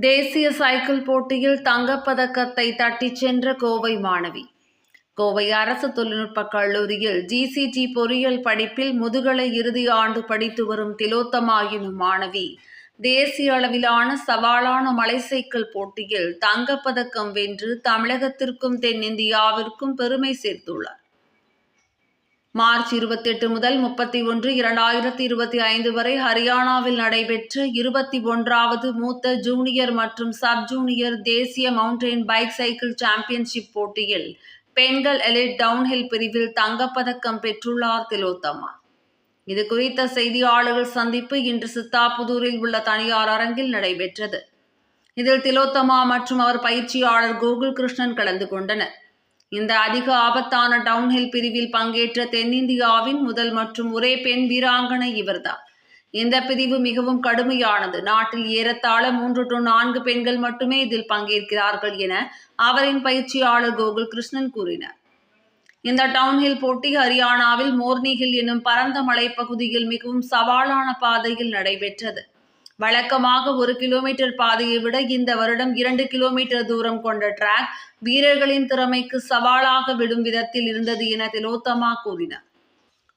தேசிய சைக்கிள் போட்டியில் தங்கப்பதக்கத்தை தட்டிச் சென்ற கோவை மாணவி. கோவை அரசு தொழில்நுட்ப கல்லூரியில் ஜிசிஜி பொறியியல் படிப்பில் முதுகலை இறுதி ஆண்டு படித்து வரும் திலோத்தமா எனும் மாணவி. தேசிய அளவிலான சவாலான மலை சைக்கிள் போட்டியில் தங்கப்பதக்கம் வென்று தமிழகத்திற்கும் தென்னிந்தியாவிற்கும் பெருமை சேர்த்துள்ளார். மார்ச் இருபத்தி எட்டு முதல் முப்பத்தி ஒன்று இரண்டாயிரத்தி இருபத்தி ஐந்து வரை ஹரியானாவில் நடைபெற்ற இருபத்தி ஒன்றாவது மூத்த ஜூனியர் மற்றும் சப் ஜூனியர் தேசிய மவுண்டைன் பைக் சைக்கிள் சாம்பியன்ஷிப் போட்டியில் பெண்கள் எலிட் டவுன்ஹில் பிரிவில் தங்கப்பதக்கம் பெற்றுள்ளார் திலோத்தமா இது குறித்த செய்தியாளர்கள் சந்திப்பு இன்று சித்தாபுதூரில் உள்ள தனியார் அரங்கில் நடைபெற்றது. இதில் திலோத்தமா மற்றும் அவர் பயிற்சியாளர் கோகுல் கிருஷ்ணன் கலந்து கொண்டனர். இந்த அதிக ஆபத்தான டவுன்ஹில் பிரிவில் பங்கேற்ற தென்னிந்தியாவின் முதல் மற்றும் ஒரே பெண் வீராங்கனை இவர்தான். இந்த பிரிவு மிகவும் கடுமையானது. நாட்டில் ஏறத்தாழ மூன்று டு நான்கு பெண்கள் மட்டுமே இதில் பங்கேற்கிறார்கள் என அவரின் பயிற்சியாளர் கோகுல் கிருஷ்ணன் கூறினார். இந்த டவுன்ஹில் போட்டி ஹரியானாவில் மோர்னிஹில் என்னும் பரந்த மலைப்பகுதியில் மிகவும் சவாலான பாதையில் நடைபெற்றது. வழக்கமாக ஒரு கிலோமீட்டர் பாதையை விட இந்த வருடம் இரண்டு கிலோமீட்டர் தூரம் கொண்ட டிராக் வீரர்களின் திறமைக்கு சவாலாக விடும் விதத்தில் இருந்தது என திலோத்தமா கூறினார்.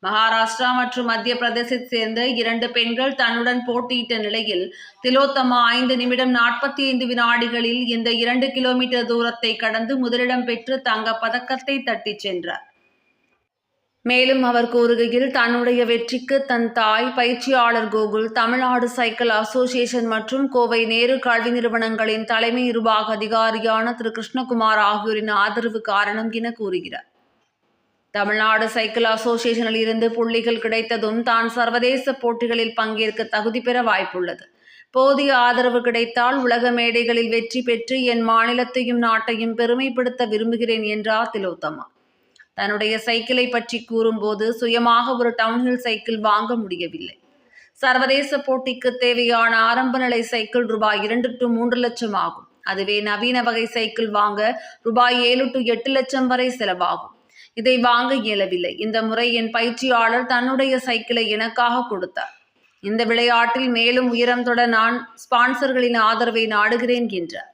மகாராஷ்டிரா மற்றும் மத்திய பிரதேசத்தை சேர்ந்த இரண்டு பெண்கள் தன்னுடன் போட்டியிட்ட நிலையில் திலோத்தமா ஐந்து நிமிடம் நாற்பத்தி ஐந்து வினாடிகளில் இந்த இரண்டு கிலோமீட்டர் தூரத்தை கடந்து முதலிடம் பெற்று தங்க பதக்கத்தை தட்டிச் சென்றார். மேலும் அவர் கூறுகையில் தன்னுடைய வெற்றிக்கு தன் தாய் பயிற்சியாளர் கோகுல் தமிழ்நாடு சைக்கிள் அசோசியேஷன் மற்றும் கோவை நேரு கல்வி நிறுவனங்களின் தலைமை நிர்வாக அதிகாரியான திரு. கிருஷ்ணகுமார் ஆகியோரின் ஆதரவு காரணம் என கூறுகிறார். தமிழ்நாடு சைக்கிள் அசோசியேஷனில் இருந்து புள்ளிகள் கிடைத்ததும் தான் சர்வதேச போட்டிகளில் பங்கேற்க தகுதி பெற வாய்ப்புள்ளது. போதிய ஆதரவு கிடைத்தால் உலக மேடைகளில் வெற்றி பெற்று என் மாநிலத்தையும் நாட்டையும் பெருமைப்படுத்த விரும்புகிறேன் என்றார் திலோத்தமா. தன்னுடைய சைக்கிளை பற்றி கூறும்போது சுயமாக ஒரு டவுன்ஹில் சைக்கிள் வாங்க முடியவில்லை. சர்வதேச போட்டிக்கு தேவையான ஆரம்ப நிலை சைக்கிள் ரூபாய் இரண்டு டு மூன்று லட்சம் ஆகும். அதுவே நவீன வகை சைக்கிள் வாங்க ரூபாய் ஏழு டு எட்டு லட்சம் வரை செலவாகும். இதை வாங்க இயலவில்லை. இந்த முறை என் பயிற்சியாளர் தன்னுடைய சைக்கிளை எனக்காக கொடுத்தார். இந்த விளையாட்டில் மேலும் உயரம் தொட நான் ஸ்பான்சர்களின் ஆதரவை நாடுகிறேன் என்றார்.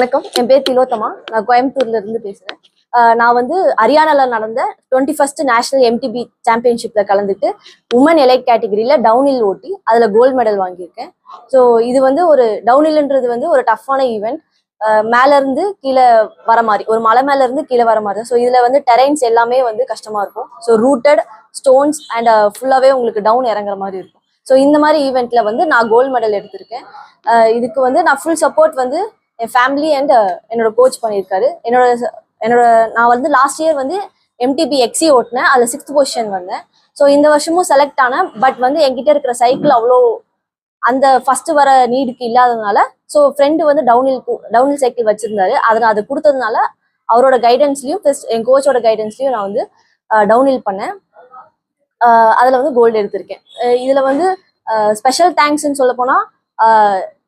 வணக்கம். என் பேர் திலோத்தமா. நான் கோயம்புத்தூர்ல இருந்து பேசுறேன். நான் வந்து ஹரியானால நடந்த டுவெண்ட்டி ஃபர்ஸ்ட் நேஷனல் எம்டிபி சாம்பியன்ஷிப்ல கலந்துட்டு உமன் எலைட் கேட்டகரியில டவுன்ஹில் ஓட்டி அதுல கோல்டு மெடல் வாங்கியிருக்கேன். ஸோ இது வந்து ஒரு டவுன்ஹில்ன்றது வந்து ஒரு டஃப்பான ஈவெண்ட் மேல இருந்து கீழே வர மாதிரி ஒரு மலை மேல இருந்து கீழே வர மாதிரி ஸோ இதுல வந்து டெரைன்ஸ் எல்லாமே வந்து கஷ்டமா இருக்கும். ஸோ ரூட்டட் ஸ்டோன்ஸ் அண்ட் ஃபுல்லாவே உங்களுக்கு டவுன் இறங்குற மாதிரி இருக்கும். ஸோ இந்த மாதிரி ஈவெண்ட்ல வந்து நான் கோல்டு மெடல் எடுத்திருக்கேன். இதுக்கு வந்து நான் ஃபுல் சப்போர்ட் வந்து என் ஃபேமிலி அண்ட் uh, என்னோட கோச் பண்ணியிருக்காரு. என்னோட என்னோட நான் வந்து லாஸ்ட் இயர் வந்து எம்டிபி எக்ஸி ஓட்டினேன். அதில் சிக்ஸ்த் பொசிஷன் வந்தேன். ஸோ இந்த வருஷமும் செலக்ட் ஆனேன். பட் வந்து என்கிட்ட இருக்கிற சைக்கிள் அவ்வளோ அந்த ஃபர்ஸ்ட் வர நீடுக்கு இல்லாததுனால ஸோ ஃப்ரெண்டு வந்து டவுனில் டவுனில் சைக்கிள் வச்சிருந்தாரு. அதை நான் அதை கொடுத்ததுனால அவரோட கைடன்ஸ்லையும் ப்ளஸ் என் கோச்சோட கைடன்ஸ்லையும் நான் வந்து uh, டவுனில் பண்ணேன். Uh, அதில் வந்து கோல்டு எடுத்திருக்கேன். இதில் வந்து ஸ்பெஷல் தேங்க்ஸ்ன்னு சொல்ல போனால்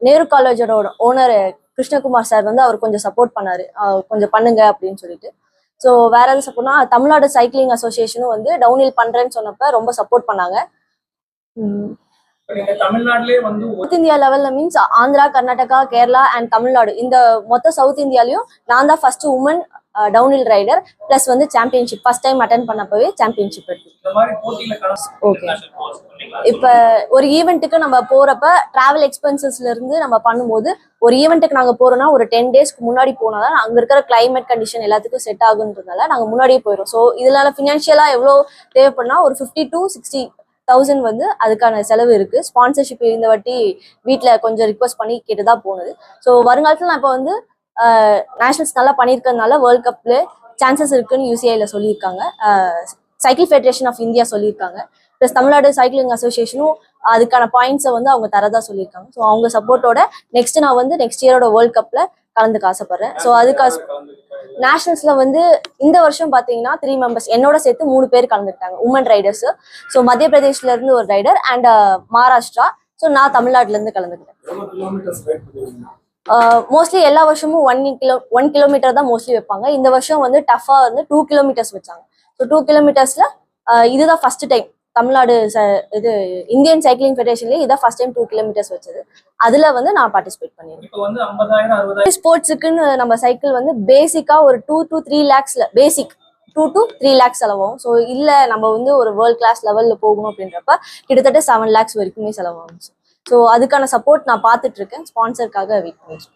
நேரு காலேஜோட ஓனர் கிருஷ்ணகுமார் சார் வந்து அவர் கொஞ்சம் சப்போர்ட் பண்ணாரு. கொஞ்சம் பண்ணுங்க அப்படின்னு சொல்லிட்டு. ஸோ வேற எது சப்போர்ட்னா தமிழ்நாடு சைக்கிளிங் அசோசியேஷனும் வந்து டவுன்ஹில் பண்றேன்னு சொன்னப்ப ரொம்ப சப்போர்ட் பண்ணாங்க. சவுத் இந்தியா லெவல்ல மீன்ஸ் ஆந்திரா கர்நாடகா கேரளா அண்ட் தமிழ்நாடு. இந்த மொத்த சவுத் இந்தியாலயும் நான் தான் first women downhill rider plus வந்து சாம்பியன்ஷிப் ஃபர்ஸ்ட் டைம் அட்டன் பண்ணப்பவே சாம்பியன்ஷிப் எடுத்து Okay. இப்ப ஒரு ஈவெண்ட்டுக்கு நம்ம போறப்ப டிராவல் எக்ஸ்பென்சஸ்ல இருந்து நம்ம பண்ணும்போது ஒரு ஈவெண்ட்டுக்கு நாங்க போறோம்னா ஒரு டென் டேஸ்க்கு முன்னாடி போனாதான் அங்க இருக்கிற கிளைமேட் கண்டிஷன் எல்லாத்துக்கும் செட் ஆகுன்றதுனால நாங்க முன்னாடியே போயிடும் ஸோ இதனால ஃபினான்ஷியலா எவ்வளோ தேவைப்படுனா ஒரு ஃபிஃப்டி டு சிக்ஸ்டி தௌசண்ட் வந்து அதுக்கான செலவு இருக்கு. ஸ்பான்சர்ஷிப் இந்த வாட்டி வீட்டில் கொஞ்சம் ரிக்வஸ்ட் பண்ணி கேட்டுதான் போனது. ஸோ வருங்காலத்தில் நான் இப்போ வந்து நேஷனல்ஸ் நல்லா பண்ணியிருக்கிறதுனால வேர்ல்ட் கப்ல சான்சஸ் இருக்குன்னு யூசிஐல சொல்லியிருக்காங்க. சைக்கிள் ஃபெடரேஷன் ஆஃப் இந்தியா சொல்லியிருக்காங்க. ப்ளஸ் தமிழ்நாடு சைக்கிளிங் அசோசியேஷனும் அதுக்கான பாயிண்ட்ஸை வந்து அவங்க தரதா சொல்லியிருக்காங்க. ஸோ அவங்க சப்போர்ட்டோட நெக்ஸ்ட் நான் வந்து நெக்ஸ்ட் இயரோட வேர்ல்ட் கப்ல கலந்துக்க ஆசைப்படுறேன். ஸோ அதுக்காக நேஷனல்ஸ்ல வந்து இந்த வருஷம் பாத்தீங்கன்னா த்ரீ மெம்பர்ஸ் என்னோட சேர்த்து மூணு பேர் கலந்துட்டாங்க உமன் ரைடர்ஸ் ஸோ மத்திய பிரதேஷ்ல இருந்து ஒரு ரைடர் அண்ட் மகாராஷ்டிரா ஸோ நான் தமிழ்நாட்டுல இருந்து கலந்துக்கிட்டேன். மோஸ்ட்லி எல்லா வருஷமும் ஒன் கிலோ ஒன் கிலோமீட்டர் தான் மோஸ்ட்லி வைப்பாங்க. இந்த வருஷம் வந்து டஃபா வந்து டூ கிலோமீட்டர்ஸ் வச்சாங்க. ஸோ டூ கிலோமீட்டர்ஸ்ல இதுதான் ஃபர்ஸ்ட் டைம் தமிழ்நாடு ச- இது இந்தியன் சைக்கிளிங் ஃபெடரேஷன்லேயே இதான் ஃபர்ஸ்ட் டைம் டூ கிலோமீட்டர்ஸ் வச்சது. அதுல வந்து நான் பார்ட்டிசிபேட் பண்ணியிருக்கேன் ஸ்போர்ட்ஸுக்குன்னு நம்ம சைக்கிள் வந்து பேசிக்கா ஒரு two to three லேக்ஸ்ல basic two to three lakhs செலவாகும். ஸோ இல்ல நம்ம வந்து ஒரு வேர்ல்ட் கிளாஸ் லெவல்ல போகணும் அப்படின்றப்ப கிட்டத்தட்ட செவன் லேக்ஸ் வரைக்குமே செலவாகும். ஸோ அதுக்கான சப்போர்ட் நான் பார்த்துட்டு இருக்கேன் ஸ்பான்சருக்காக வெயிட் பண்ணிட்டு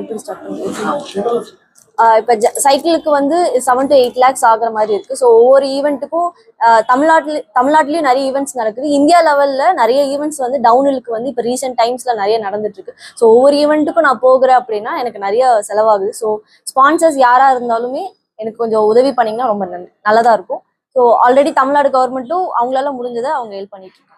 எப்படி ஸ்டார்ட் பண்ணுறது இப்போ சைக்கிளுக்கு வந்து செவன் டு எயிட் லேக்ஸ் ஆகுற மாதிரி இருக்கு. ஸோ ஒவ்வொரு ஈவெண்ட்டுக்கும் தமிழ்நாட்டில் தமிழ்நாட்டிலயும் நிறைய ஈவெண்ட்ஸ் நடக்குது. இந்தியா லெவலில் நிறைய ஈவெண்ட்ஸ் வந்து டவுனிலுக்கு வந்து இப்போ ரீசெண்ட் டைம்ஸில் நிறைய நடந்துட்டுருக்கு ஸோ ஒவ்வொரு ஈவெண்ட்டுக்கும் நான் போகிறேன் அப்படின்னா எனக்கு நிறைய செலவாகுது. ஸோ ஸ்பான்சர்ஸ் யாராக இருந்தாலுமே எனக்கு கொஞ்சம் உதவி பண்ணிங்கன்னா ரொம்ப நல்லதாக இருக்கும். ஸோ ஆல்ரெடி தமிழ்நாடு கவர்மெண்ட்டும் அவங்களால முடிஞ்சதை அவங்க ஹெல்ப் பண்ணிட்டு இருக்காங்க